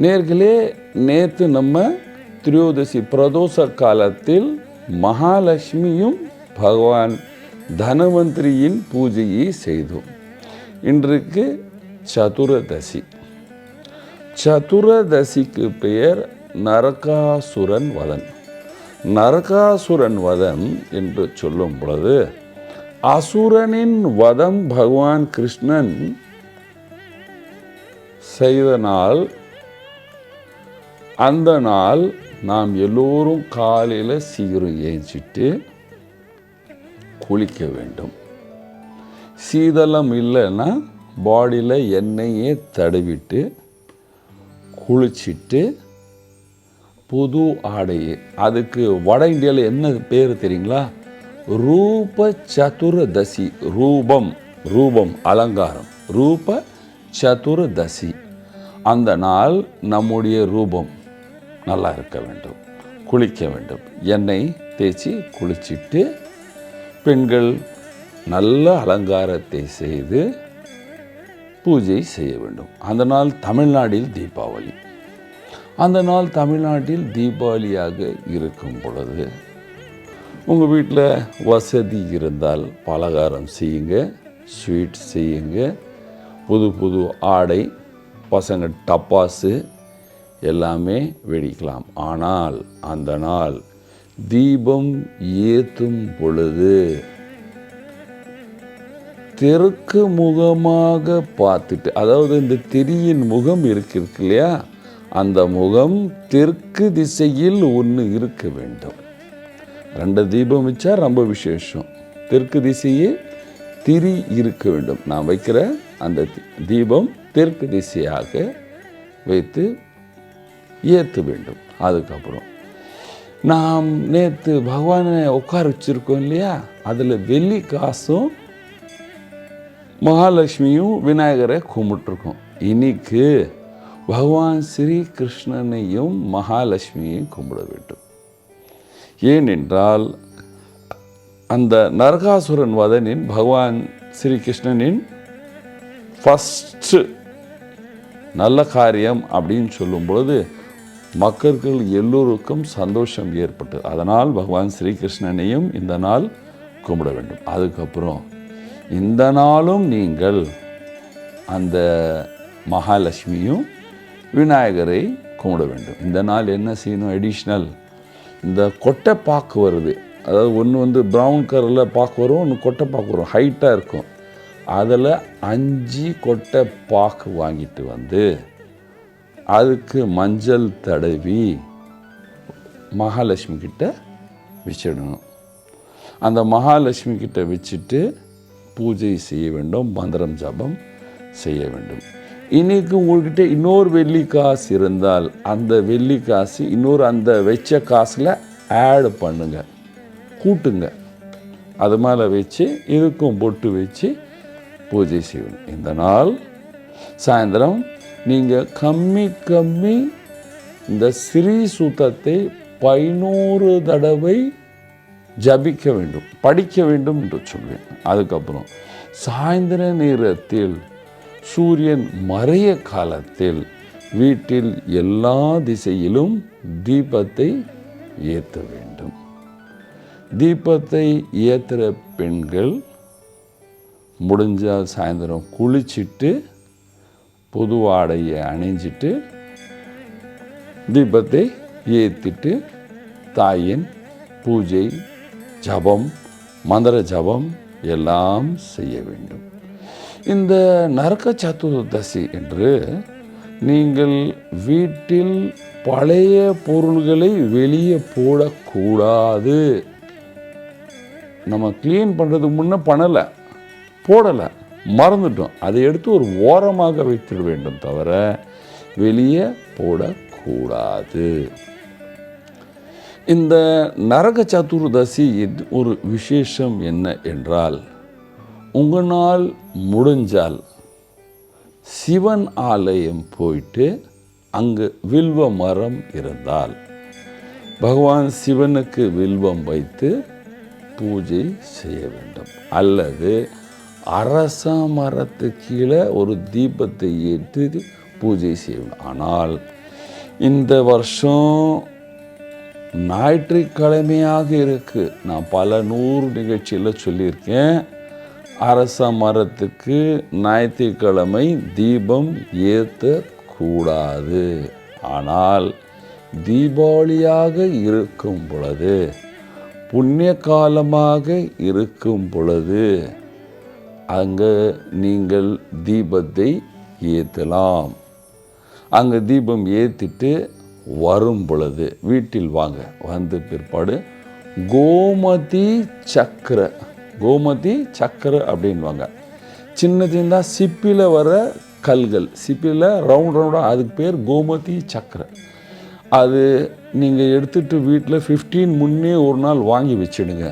நேர்களே நேற்று நம்ம திரியோதசி பிரதோஷ காலத்தில் மகாலட்சுமியும் பகவான் தனவந்திரியின் பூஜையை செய்தோம். இன்றைக்கு சதுரதசி. சதுரதசிக்கு பெயர் நரகாசுரன் வதன். நரகாசுரன் வதம் என்று சொல்லும் பொழுது அசுரனின் வதம் பகவான் கிருஷ்ணன் செய்த நாள் அந்த நாள் நாம் எல்லோரும் காலையில் சீக்கிரம் ஏஞ்சிட்டு குளிக்க வேண்டும். சீதளம் இல்லைன்னா பாடியில் எண்ணெயே தடவிட்டு குளிச்சிட்டு புது ஆடையை அதுக்கு வட இந்தியாவில் என்ன பேர் தெரியுங்களா? ரூப சதுரதசி ரூபம் ரூபம் அலங்காரம் ரூப சதுரதசி அந்த நாள் நம்முடைய ரூபம். நல்லா இருக்க வேண்டும் குளிக்க வேண்டும். எண்ணெய் தேய்ச்சி குளிச்சிட்டு பெண்கள் நல்ல அலங்காரத்தை செய்து பூஜை செய்ய வேண்டும். அந்த நாள் தமிழ்நாட்டில் தீபாவளி. அந்த நாள் தமிழ்நாட்டில் தீபாவளியாக இருக்கும் பொழுது உங்கள் வீட்டில் வசதி இருந்தால் பலகாரம் செய்யுங்க ஸ்வீட் செய்யுங்க புது புது ஆடை பசங்க டப்பாசு எல்லாமே வெடிக்கலாம். ஆனால் அந்த நாள் தீபம் ஏற்றும் பொழுது தெற்கு முகமாக பார்த்துட்டு அதாவது இந்த திரியின் முகம் இருக்கு இருக்கு இல்லையா? அந்த முகம் தெற்கு திசையில் ஒன்று இருக்க வேண்டும். ரெண்டு தீபம் வச்சா ரொம்ப விசேஷம். தெற்கு திசையே திரி இருக்க வேண்டும். நான் வைக்கிற அந்த தி- தீபம் தெற்கு திசையாக வைத்து ஏற்ற வேண்டும். அதுக்கப்புறம். நாம் நேற்று பகவானை உட்கார வச்சிருக்கோம் இல்லையா? அதில் வெள்ளி காசும் மகாலட்சுமியும் விநாயகரை கும்பிட்டுருக்கோம். இன்னைக்கு பகவான் ஸ்ரீ கிருஷ்ணனையும் மகாலட்சுமியையும் கும்பிட வேண்டும். ஏனென்றால் அந்த நரகாசுரன் வதனின் பகவான் ஸ்ரீ கிருஷ்ணனின் ஃபஸ்ட்டு நல்ல காரியம் அப்படின்னு சொல்லும் பொழுது மக்கள் எல்லோருக்கும் சந்தோஷம் ஏற்பட்டது அதனால் பகவான் ஸ்ரீகிருஷ்ணனையும் இந்த நாள் கும்பிட வேண்டும். அதுக்கப்புறம் இந்த நாளும் நீங்கள் அந்த மகாலட்சுமியும் விநாயகரை கும்பிட வேண்டும். இந்த நாள் என்ன செய்யணும்? அடிஷ்னல் இந்த கொட்டை பாக்கு வருது. அதாவது ஒன்று வந்து ப்ரௌன் கலரில் பாக்கு வரும் ஒன்று கொட்டை பாக்கு வரும். ஹைட்டாக இருக்கும். அதில் அஞ்சு கொட்டை பாக்கு வாங்கிட்டு வந்து அதுக்கு மஞ்சள் தடவி மகாலட்சுமி கிட்ட வச்சிடணும். அந்த மகாலட்சுமி கிட்ட வச்சுட்டு பூஜை செய்ய வேண்டும் மந்திரம் ஜபம் செய்ய வேண்டும். இன்றைக்கு உங்கள்கிட்ட இன்னொரு வெள்ளி காசு இருந்தால் அந்த வெள்ளி காசு இன்னொரு அந்த வச்ச காசில் ஆட் பண்ணுங்க. கூட்டுங்க. அது மேலே வச்சு இதுக்கும் பொட்டு வச்சு பூஜை செய்யணும். இந்த நாள் சாயந்தரம் நீங்கள் கம்மி கம்மி இந்த ஸ்ரீ சுத்தத்தை பதினோரு தடவை ஜபிக்க வேண்டும் படிக்க வேண்டும் என்று சொல்வேன். அதுக்கப்புறம் சாயந்தர நேரத்தில் சூரியன் மறைய காலத்தில் வீட்டில் எல்லா திசையிலும் தீபத்தை ஏற்ற வேண்டும். தீபத்தை ஏற்றுகிற பெண்கள் முடிஞ்சால் சாயந்தரம் குளிச்சிட்டு புது ஆடையை அணிஞ்சிட்டு தீபத்தை ஏற்றிட்டு தாயின் பூஜை ஜபம் மந்திர ஜபம் எல்லாம் செய்ய வேண்டும். இந்த நரக்க சதுர்தசி என்று நீங்கள் வீட்டில் பழைய பொருள்களை வெளியே போடக்கூடாது. நம்ம க்ளீன் பண்ணுறதுக்கு முன்னே பண்ணலை போடலை. மறந்துட்டோம். அதை எடுத்து ஒரு ஓரமாக வைத்திட வேண்டும் தவிர வெளியே போடக்கூடாது. இந்த நரக சதுர்தசி இது ஒரு விசேஷம் என்ன என்றால் உங்களால் முடிஞ்சால் சிவன் ஆலயம் போயிட்டு அங்கு வில்வ மரம் இருந்தால் பகவான் சிவனுக்கு வில்வம் வைத்து பூஜை செய்ய வேண்டும். அல்லது அரச மரத்து கீழே ஒரு தீபத்தை ஏற்றி பூஜை செய்ய ஆனால் இந்த வருஷம் ஞாயிற்றுக்கிழமையாக இருக்குது நான் பல நூறு நிகழ்ச்சியில் சொல்லியிருக்கேன். அரச மரத்துக்கு ஞாயிற்றுக்கிழமை தீபம் ஏற்றக்கூடாது. ஆனால் தீபாவளியாக இருக்கும் பொழுது புண்ணிய காலமாக இருக்கும் பொழுது அங்கே நீங்கள் தீபத்தை ஏற்றலாம் அங்கே தீபம் ஏற்றிட்டு வரும் பொழுது வீட்டில் வாங்க வந்த பிற்பாடு கோமதி சக்கரை கோமதி சக்கரை அப்படின்வாங்க. சின்ன சின்னதாக சிப்பியில் வர கல்கள் சிப்பியில் ரவுண்ட் ரவுண்டாக அதுக்கு பேர் கோமதி சக்கரை. அது நீங்கள் எடுத்துகிட்டு வீட்டில் 15 முன்னே ஒரு நாள் வாங்கி வச்சிடுங்க.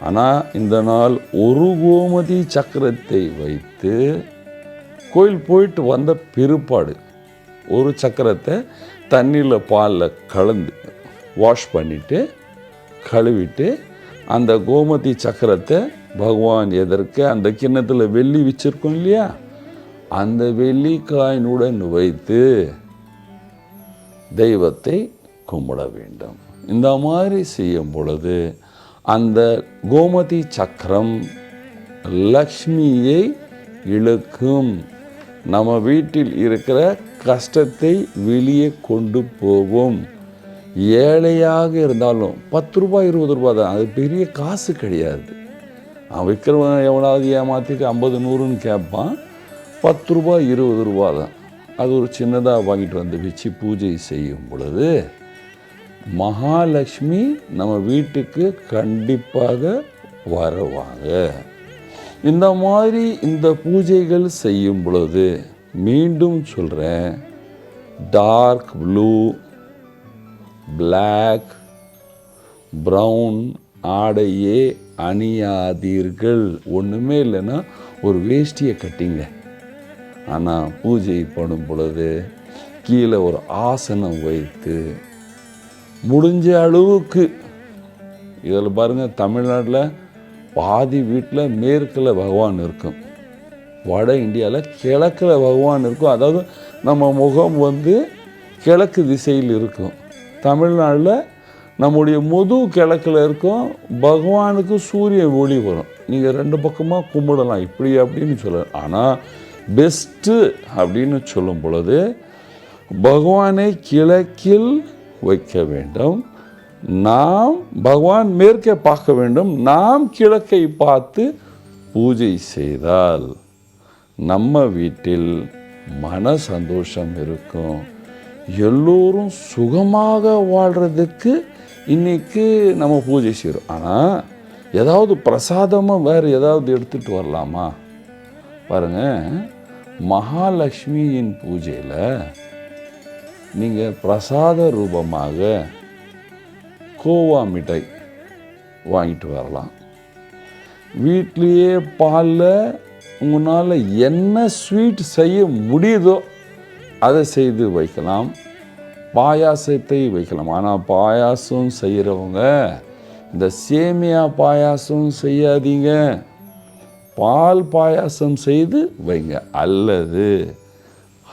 ஆனால் இந்த நாள் ஒரு கோமதி சக்கரத்தை வைத்து கோயில் போயிட்டு வந்த பிற்பாடு ஒரு சக்கரத்தை தண்ணியில் பாலில் கலந்து வாஷ் பண்ணிவிட்டு கழுவிட்டு அந்த கோமதி சக்கரத்தை பகவான் எதற்கு அந்த கிண்ணத்தில் வெள்ளி வச்சிருக்கோம் இல்லையா? அந்த வெள்ளிக்காயினுடன் வைத்து தெய்வத்தை கும்பிட வேண்டும். இந்த மாதிரி செய்யும் பொழுது அந்த கோமதி சக்கரம் லக்ஷ்மியை இழுக்கும். நம்ம வீட்டில் இருக்கிற கஷ்டத்தை வெளியே கொண்டு போகும். ஏழையாக இருந்தாலும் பத்து ரூபாய் இருபது ரூபாய் தான். அது பெரிய காசு கிடையாது. அவன் விற்கிறவன் எவனாவது ஏமாற்றிட்டு ஐம்பது நூறுன்னு கேட்பான். பத்து ரூபாய் இருபது ரூபா தான். அது ஒரு சின்னதாக வாங்கிட்டு வந்து வச்சு பூஜை செய்யும் பொழுது மகாலட்சுமி நம்ம வீட்டுக்கு கண்டிப்பாக வருவாங்க. இந்த மாதிரி இந்த பூஜைகள் செய்யும் பொழுது மீண்டும் சொல்கிறேன் டார்க் ப்ளூ பிளாக் ப்ரௌன் ஆடையே அணியாதீர்கள். ஒன்றுமே இல்லைன்னா ஒரு வேஷ்டியை கட்டிங்க. ஆனால் பூஜை பண்ணும் பொழுது கீழே ஒரு ஆசனம் வைத்து முடிஞ்ச அளவுக்கு. இதில் பாருங்கள் தமிழ்நாட்டில் பாதி வீட்டில் மேற்கில் பகவான் இருக்கும். வட இந்தியாவில் கிழக்கில் பகவான் இருக்கும். அதாவது நம்ம முகம் வந்து கிழக்கு திசையில் இருக்கும். தமிழ்நாட்டில் நம்முடைய முது கிழக்கில் இருக்கும். பகவானுக்கு சூரிய ஒளி வரும். நீங்கள் ரெண்டு பக்கமாக கும்பிடலாம். இப்படி அப்படின்னு சொல்லலாம் ஆனால் பெஸ்ட்டு அப்படின்னு சொல்லும் பொழுது பகவானை கிழக்கில் வைக்க வேண்டும். நாம் பகவான் மேற்கே பார்க்க வேண்டும். நாம் கிழக்கை பார்த்து பூஜை செய்தால் நம்ம வீட்டில் மன சந்தோஷம் இருக்கும். எல்லோரும் சுகமாக வாழ்கிறதுக்கு இன்றைக்கி நம்ம பூஜை செய்கிறோம் ஆனால் ஏதாவது பிரசாதமாக வேறு ஏதாவது எடுத்துகிட்டு வரலாமா? பாருங்கள் மகாலட்சுமியின் பூஜையில் நீங்கள் பிரசாத ரூபமாக கோவா மிட்டாய் வாங்கிட்டு வரலாம். வீட்லேயே பாலில் உங்களால் என்ன ஸ்வீட் செய்ய முடியுதோ அதை செய்து வைக்கலாம். பாயாசத்தை வைக்கலாம். ஆனால் பாயாசம் செய்கிறவங்க இந்த சேமியா பாயாசம் செய்யாதீங்க. பால் பாயாசம் செய்து வைங்க. அல்லது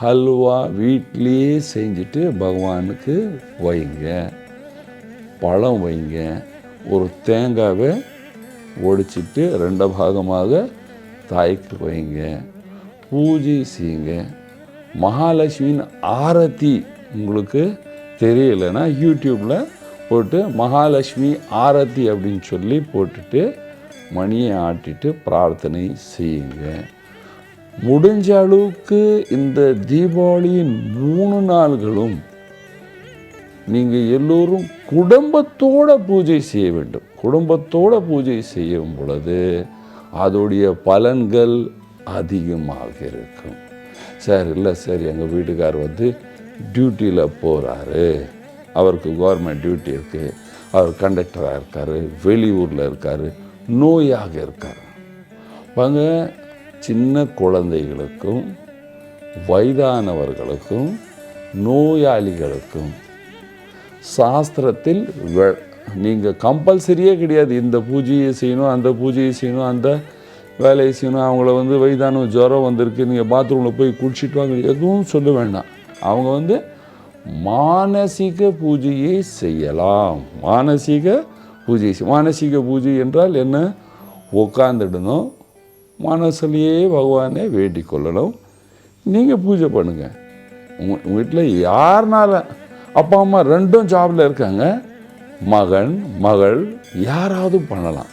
ஹல்வா வீட்லேயே செஞ்சுட்டு பகவானுக்கு வைங்க. பழம் வைங்க. ஒரு தேங்காவை ஒடிச்சிட்டு ரெண்டு பாகமாக தாய்க்கு வைங்க. பூஜை செய்யுங்க. மகாலட்சுமியின் ஆரத்தி உங்களுக்கு தெரியலைன்னா யூடியூப்பில் போட்டு மகாலட்சுமி ஆரத்தி அப்படின்னு சொல்லி போட்டுட்டு மணியை ஆட்டிட்டு பிரார்த்தனை செய்யுங்க. முடிஞ்ச அளவுக்கு இந்த தீபாவளியின் மூணு நாள்களும் நீங்கள் எல்லோரும் குடும்பத்தோட பூஜை செய்ய வேண்டும். குடும்பத்தோட பூஜை செய்யும் பொழுது அதோடைய பலன்கள் அதிகமாக இருக்கும். சார் இல்லை சார் எங்கள் வீட்டுக்கார் வந்து டியூட்டியில் போகிறாரு அவருக்கு கவர்மெண்ட் டியூட்டி இருக்குது அவர் கண்டக்டராக இருக்கார். வெளியூரில் இருக்கார். நோயாக இருக்கார். பாங்க சின்ன குழந்தைகளுக்கும் வயதானவர்களுக்கும் நோயாளிகளுக்கும். சாஸ்திரத்தில் நீங்கள் கம்பல்சரியே கிடையாது. இந்த பூஜையை செய்யணும் அந்த பூஜையை செய்யணும் அந்த வேலையை செய்யணும். அவங்கள வந்து வயதான ஜுரம் வந்திருக்கு. நீங்கள் பாத்ரூமில் போய் குளிச்சுட்டு வாங்க. எதுவும் சொல்ல வேண்டாம். அவங்க வந்து மானசீக பூஜையை செய்யலாம். மானசீக பூஜை மானசீக பூஜை என்றால் என்ன? உட்காந்துடணும் மனசுலையே பகவானே வேண்டிக் கொள்ளணும். நீங்கள் பூஜை பண்ணுங்கள் உங்கள் உங்கள் வீட்டில் யாருனால அப்பா அம்மா ரெண்டும் ஜாபில் இருக்காங்க. மகன் மகள் யாராவது பண்ணலாம்.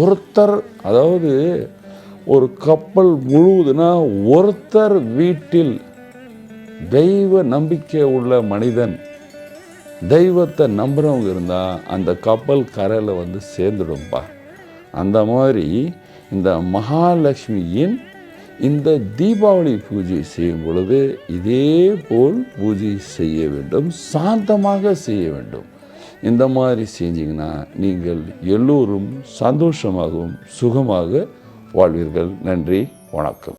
ஒருத்தர் அதாவது ஒரு கப்பல் முழுவதுனா ஒருத்தர் வீட்டில் தெய்வ நம்பிக்கை உள்ள மனிதன் தெய்வத்தை நம்புகிறவங்க இருந்தால் அந்த கப்பல் கரையில் வந்து சேர்ந்துடும்பா. அந்த மாதிரி இந்த மகாலட்சுமியின் இந்த தீபாவளி பூஜை செய்யும் பொழுது இதே போல் பூஜை செய்ய வேண்டும் சாந்தமாக செய்ய வேண்டும். இந்த மாதிரி செஞ்சிங்கன்னா நீங்கள் எல்லோரும் சந்தோஷமாகவும் சுகமாக வாழ்வீர்கள். நன்றி வணக்கம்.